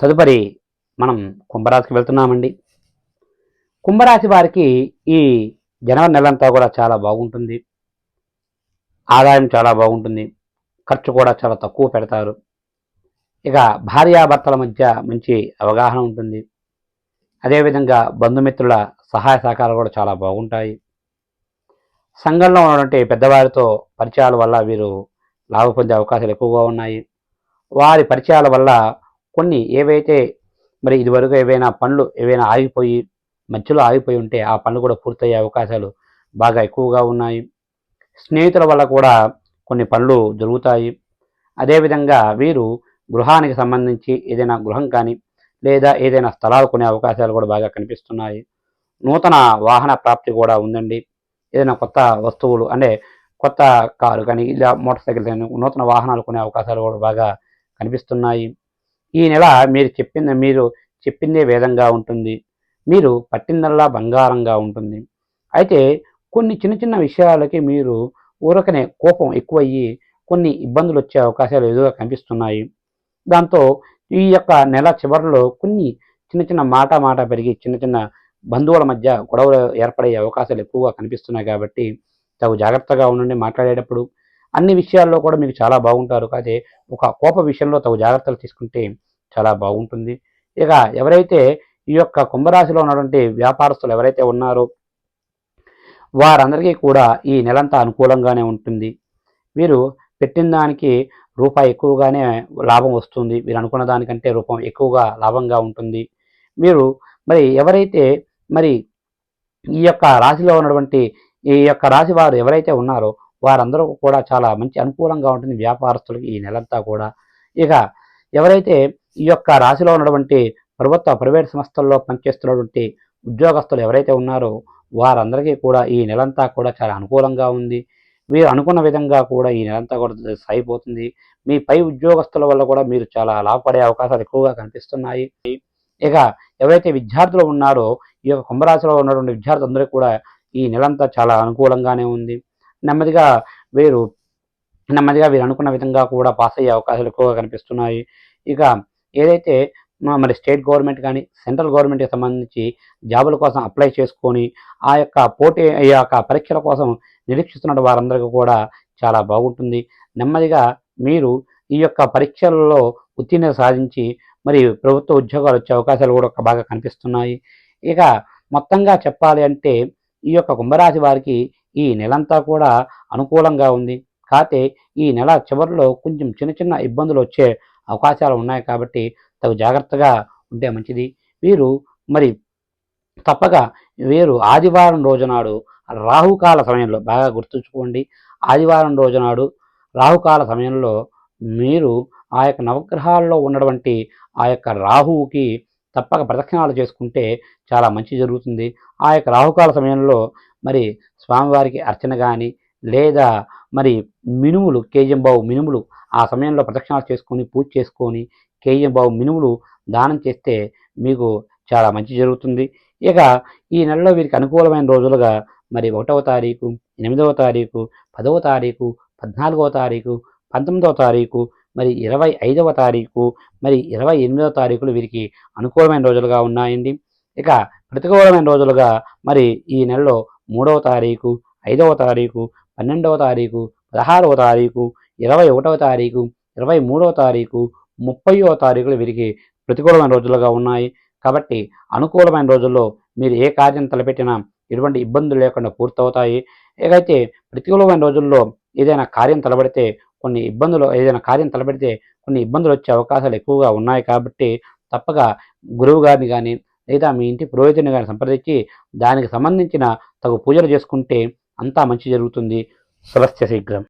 తదుపరి మనం కుంభరాశికి వెళ్తున్నామండి. కుంభరాశి వారికి ఈ జనవరి నెలంతా కూడా చాలా బాగుంటుంది. ఆదాయం చాలా బాగుంటుంది. ఖర్చు కూడా చాలా తక్కువ పెడతారు. ఇక భార్యాభర్తల మధ్య మంచి అవగాహన ఉంటుంది. అదేవిధంగా బంధుమిత్రుల సహాయ సహకారాలు కూడా చాలా బాగుంటాయి. సంఘంలో ఉన్నటువంటి పెద్దవారితో పరిచయాల వల్ల వీరు లాభ పొందే అవకాశాలు ఎక్కువగా ఉన్నాయి. వారి పరిచయాల వల్ల కొన్ని ఏవైతే మరి ఇదివరకు ఏవైనా పనులు ఏవైనా ఆగిపోయి మధ్యలో ఆగిపోయి ఉంటే ఆ పనులు కూడా పూర్తయ్యే అవకాశాలు బాగా ఎక్కువగా ఉన్నాయి. స్నేహితుల వల్ల కూడా కొన్ని పనులు జరుగుతాయి అదేవిధంగా వీరు గృహానికి సంబంధించి ఏదైనా గృహం కానీ లేదా ఏదైనా స్థలాలు కొనే అవకాశాలు కూడా బాగా కనిపిస్తున్నాయి. నూతన వాహన ప్రాప్తి కూడా ఉందండి. ఏదైనా కొత్త వస్తువులు అంటే కొత్త కారు కానీ ఇలా మోటార్ సైకిల్ కానీ నూతన వాహనాలు కొనే అవకాశాలు కూడా బాగా కనిపిస్తున్నాయి. ఈ నెల మీరు చెప్పింది మీరు చెప్పిందే వేదంగా ఉంటుంది. మీరు పట్టిందల్లా బంగారంగా ఉంటుంది. అయితే కొన్ని చిన్న చిన్న విషయాలకి మీరు ఊరకనే కోపం ఎక్కువయ్యి కొన్ని ఇబ్బందులు వచ్చే అవకాశాలు ఎదురుగా కనిపిస్తున్నాయి. దాంతో ఈ యొక్క నెల చివరిలో కొన్ని చిన్న చిన్న మాట మాట పెరిగి చిన్న చిన్న బంధువుల మధ్య గొడవలు ఏర్పడే అవకాశాలు ఎక్కువగా కనిపిస్తున్నాయి కాబట్టి తగు జాగ్రత్తగా ఉండండి మాట్లాడేటప్పుడు. అన్ని విషయాల్లో కూడా మీకు చాలా బాగుంటారు. కాదే ఒక కోప విషయంలో తగు జాగ్రత్తలు తీసుకుంటే చాలా బాగుంటుంది. ఇక ఎవరైతే ఈ యొక్క కుంభరాశిలో ఉన్నటువంటి వ్యాపారస్తులు ఎవరైతే ఉన్నారో వారందరికీ కూడా ఈ నెలంతా అనుకూలంగానే ఉంటుంది. వీరు పెట్టిన దానికి రూపాయి ఎక్కువగానే లాభం వస్తుంది. మీరు అనుకున్న దానికంటే రూపం ఎక్కువగా లాభంగా ఉంటుంది. మీరు మరి ఎవరైతే మరి ఈ యొక్క రాశిలో ఉన్నటువంటి ఈ యొక్క రాశి వారు ఎవరైతే ఉన్నారో వారందరూ కూడా చాలా మంచి అనుకూలంగా ఉంటుంది వ్యాపారస్తులకి ఈ నెలంతా కూడా. ఇక ఎవరైతే ఈ యొక్క రాశిలో ఉన్నటువంటి ప్రభుత్వ ప్రైవేట్ సంస్థల్లో పనిచేస్తున్నటువంటి ఉద్యోగస్తులు ఎవరైతే ఉన్నారో వారందరికీ కూడా ఈ నెలంతా కూడా చాలా అనుకూలంగా ఉంది. మీరు అనుకున్న విధంగా కూడా ఈ నెలంతా కూడా సాగిపోతుంది. మీ పై ఉద్యోగస్తుల వల్ల కూడా మీరు చాలా లాభపడే అవకాశాలు ఎక్కువగా కనిపిస్తున్నాయి. ఇక ఎవరైతే విద్యార్థులు ఉన్నారో ఈ యొక్క కుంభరాశిలో ఉన్నటువంటి విద్యార్థులందరికీ కూడా ఈ నెలంతా చాలా అనుకూలంగానే ఉంది. నెమ్మదిగా వీరు నెమ్మదిగా వీరు అనుకున్న విధంగా కూడా పాస్ అయ్యే అవకాశాలు ఎక్కువగా కనిపిస్తున్నాయి. ఇక ఏదైతే మరి స్టేట్ గవర్నమెంట్ కానీ సెంట్రల్ గవర్నమెంట్కి సంబంధించి జాబుల కోసం అప్లై చేసుకొని ఆ యొక్క పోటీ ఈ యొక్క పరీక్షల కోసం నిరీక్షిస్తున్న వారందరికీ కూడా చాలా బాగుంటుంది. నెమ్మదిగా మీరు ఈ యొక్క పరీక్షలలో ఉత్తీర్ణత సాధించి మరి ప్రభుత్వ ఉద్యోగాలు వచ్చే అవకాశాలు కూడా బాగా కనిపిస్తున్నాయి. ఇక మొత్తంగా చెప్పాలి అంటే ఈ యొక్క కుంభరాశి వారికి ఈ నెలంతా కూడా అనుకూలంగా ఉంది. కాకపోతే ఈ నెల చివరిలో కొంచెం చిన్న చిన్న ఇబ్బందులు వచ్చే అవకాశాలు ఉన్నాయి కాబట్టి తగు జాగ్రత్తగా ఉంటే మంచిది. వీరు మరి తప్పక వీరు ఆదివారం రోజునాడు రాహుకాల సమయంలో బాగా గుర్తుంచుకోండి. ఆదివారం రోజునాడు రాహుకాల సమయంలో మీరు ఆ యొక్క నవగ్రహాల్లో ఉన్నటువంటి ఆ యొక్క రాహువుకి తప్పక ప్రదక్షిణాలు చేసుకుంటే చాలా మంచి జరుగుతుంది. ఆ యొక్క రాహుకాల సమయంలో మరి స్వామివారికి అర్చన కానీ లేదా మరి మినుములు కేజీఎం బావు మినుములు ఆ సమయంలో ప్రదక్షిణాలు చేసుకొని పూజ చేసుకొని కేజీఎం బావు మినుములు దానం చేస్తే మీకు చాలా మంచి జరుగుతుంది. ఇక ఈ నెలలో వీరికి అనుకూలమైన రోజులుగా మరి ఒకటవ తారీఖు ఎనిమిదవ తారీఖు పదవ తారీఖు పద్నాలుగవ తారీఖు పంతొమ్మిదవ తారీఖు మరి ఇరవై ఐదవ తారీఖు మరి ఇరవై ఎనిమిదవ తారీఖులు వీరికి అనుకూలమైన రోజులుగా ఉన్నాయండి. ఇక ప్రతికూలమైన రోజులుగా మరి ఈ నెలలో మూడవ తారీఖు ఐదవ తారీఖు పన్నెండవ తారీఖు పదహారవ తారీఖు ఇరవై ఒకటవ తారీఖు ఇరవై మూడవ తారీఖు ముప్పైవ తారీఖులు వీరికి ప్రతికూలమైన రోజులుగా ఉన్నాయి. కాబట్టి అనుకూలమైన రోజుల్లో మీరు ఏ కార్యం తలపెట్టినా ఎటువంటి ఇబ్బందులు లేకుండా పూర్తవుతాయి. ఏకైతే ప్రతికూలమైన రోజుల్లో ఏదైనా కార్యం తలబడితే కొన్ని ఇబ్బందులు ఏదైనా కార్యం తలపెడితే కొన్ని ఇబ్బందులు వచ్చే అవకాశాలు ఎక్కువగా ఉన్నాయి కాబట్టి తప్పక గురువు గారిని కానీ లేదా మీ ఇంటి పురోహితుని గారిని సంప్రదించి దానికి సంబంధించిన తగు పూజలు చేసుకుంటే అంతా మంచి జరుగుతుంది. స్వస్య శీఘ్రం.